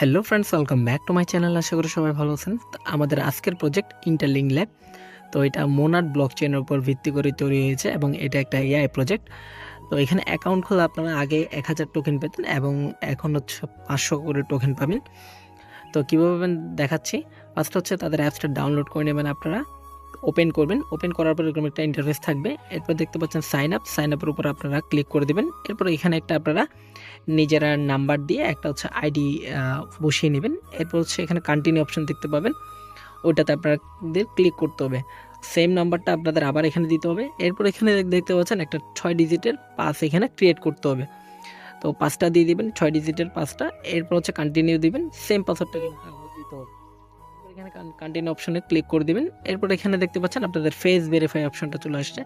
Hello friends welcome back to my channel আশা করি সবাই ভালো আছেন। আমাদের আজকের প্রজেক্ট ইন্টারলিং ল্যাব তো এটা মোনাট ব্লক চেনের উপর ভিত্তি করে তৈরি হয়েছে এবং এটা একটা এআই প্রজেক্ট তো এখানে অ্যাকাউন্ট খোলা আপনারা আগে এক হাজার টোকেন পেতেন এবং এখন হচ্ছে পাঁচশো করে টোকেন পাবেন। তো কীভাবে পাবেন দেখাচ্ছি। ফার্স্ট হচ্ছে তাদের অ্যাপসটা ডাউনলোড করে নেবেন আপনারা। ওপেন করবেন। ওপেন করার পর এরকম একটা ইন্টারফেস থাকবে। এরপর দেখতে পাচ্ছেন সাইন আপ সাইন আপের উপর আপনারা ক্লিক করে দেবেন। এরপর এখানে একটা আপনারা নিজেরা নাম্বার দিয়ে একটা হচ্ছে আইডি বসিয়ে নেবেন। এরপর হচ্ছে এখানে কন্টিনিউ অপশন দেখতে পাবেন। ওইটাতে আপনাদের ক্লিক করতে হবে। সেম নাম্বারটা আপনাদের আবার এখানে দিতে হবে। এরপর এখানে দেখতে পাচ্ছেন একটা ছয় ডিজিটের পাস এখানে ক্রিয়েট করতে হবে। তো পাঁচটা দিয়ে দিবেন, ছয় ডিজিটের পাঁচটা এরপর হচ্ছে কন্টিনিউ দিবেন। সেম পাসওয়ার্ডটা দিতে হবে। এখানে কন্টিনিউ অপশনে ক্লিক করে দিবেন। এরপর এখানে দেখতে পাচ্ছেন আপনাদের ফেস ভেরিফাই অপশনটা চলে আসছে।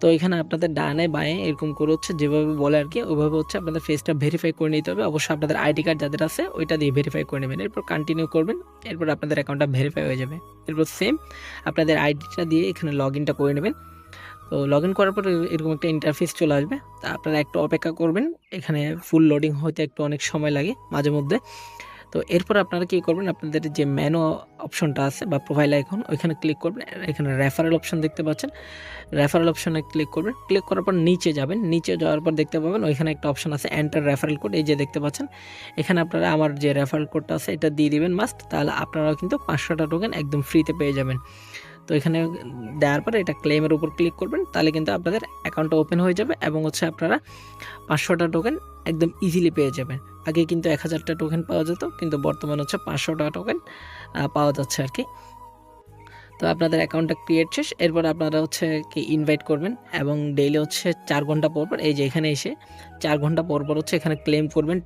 তো এখানে আপনাদের ডানে বাঁয়ে এরকম করে হচ্ছে যেভাবে বলে আর কি, ওইভাবে হচ্ছে আপনাদের ফেসটা ভেরিফাই করে নিতে হবে। অবশ্যই আপনাদের আইডি কার্ড যাদের আছে, ওইটা দিয়ে ভেরিফাই করে নেবেন। এরপর কন্টিনিউ করবেন, এরপর আপনাদের অ্যাকাউন্টটা ভেরিফাই হয়ে যাবে। এরপর সেম আপনাদের আইডিটা দিয়ে এখানে লগ ইনটা করে নেবেন। তো লগ ইন করার পর এরকম একটা ইন্টারফেস চলে আসবে। তা আপনারা একটু অপেক্ষা করবেন। এখানে ফুল লোডিং হতে একটু অনেক সময় লাগে মাঝে মধ্যে। তো এরপর আপনারা কী করবেন? আপনাদের যে ম্যানো অপশনটা আছে বা প্রোফাইল আইকন ওইখানে ক্লিক করবেন। এখানে রেফারেল অপশন দেখতে পাচ্ছেন। রেফারেল অপশনে ক্লিক করবেন। ক্লিক করার পর নিচে যাবেন। নিচে যাওয়ার পর দেখতে পাবেন ওইখানে একটা অপশন আছে এন্টার রেফারেল কোড এই যে দেখতে পাচ্ছেন, এখানে আপনারা আমার যে রেফারেল কোডটা আছে, এটা দিয়ে দিবেন মাস্ট তাহলে আপনারাও কিন্তু পাঁচশোটা টোকেন একদম ফ্রিতে পেয়ে যাবেন। তো এখানে দেওয়ার পরে এটা ক্লেমের উপর ক্লিক করবেন, তাহলে কিন্তু আপনাদের অ্যাকাউন্টটা ওপেন হয়ে যাবে এবং হচ্ছে আপনারা পাঁচশোটা টোকেন একদম ইজিলি পেয়ে যাবেন। আগে কিন্তু এক হাজারটা টোকেন পাওয়া যেত, কিন্তু বর্তমানে হচ্ছে পাঁচশোটা টোকেন পাওয়া যাচ্ছে আর কি তো আপনাদের অ্যাকাউন্টটা ক্রিয়েট শেষ, এরপর আপনারা হচ্ছে কি ইনভাইট করবেন এবং ডেইলি হচ্ছে চার ঘণ্টা পর পর, এই যে এখানে এসে চার ঘণ্টা পর পর হচ্ছে এখানে ক্লেম করবেন।